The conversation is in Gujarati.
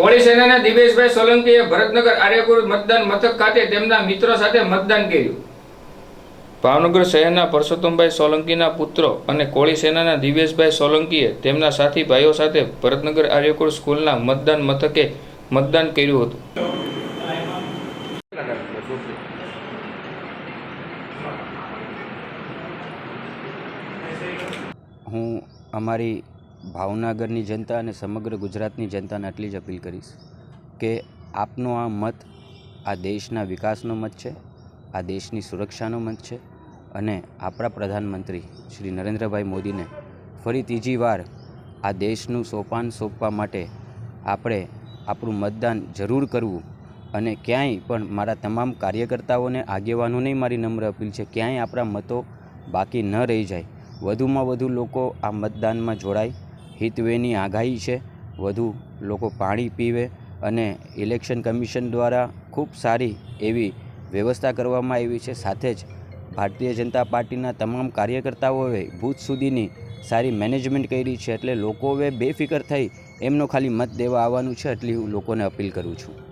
કોળી સેનાના દિવેશભાઈ સોલંકીએ ભરતનગર આર્યપુર મતદાન મથક ખાતે તેમના મિત્રો સાથે મતદાન કર્યું. ભાવનગર શહેરના પરસોત્તમભાઈ સોલંકીના પુત્રો અને કોળી સેનાના દિવેશભાઈ સોલંકીએ તેમના સાથી ભાઈઓ સાથે ભરતનગર આર્યકુળ સ્કૂલના મતદાન મથકે મતદાન કર્યું હતું. હું અમારી ભાવનગરની જનતા અને સમગ્ર ગુજરાતની જનતાને આટલી જ અપીલ કરીશ કે આપનો આ મત આ દેશના વિકાસનો મત છે, આ દેશની સુરક્ષાનો મત છે અને આપણા પ્રધાનમંત્રી શ્રી નરેન્દ્રભાઈ મોદીને ફરી ત્રીજી વાર આ દેશનું સોપાન સોંપવા માટે આપણે આપણું મતદાન જરૂર કરવું અને ક્યાંય પણ મારા તમામ કાર્યકર્તાઓને આગેવાનોને મારી નમ્ર અપીલ છે, ક્યાંય આપણા મતો બાકી ન રહી જાય. વધુમાં વધુ લોકો આ મતદાનમાં જોડાય. હિતવેની આગાહી છે. વધુ લોકો પાણી પીવે અને ઇલેક્શન કમિશન દ્વારા ખૂબ સારી એવી વ્યવસ્થા કરવામાં આવી છે. સાથે જ ભારતીય જનતા પાર્ટીના તમામ કાર્યકર્તાઓએ બૂથ સુધીની સારી મેનેજમેન્ટ કરી છે એટલે લોકોએ બેફિકર થઈ એમનો ખાલી મત દેવા આવવાનું છે. એટલી હું લોકોને અપીલ કરું છું.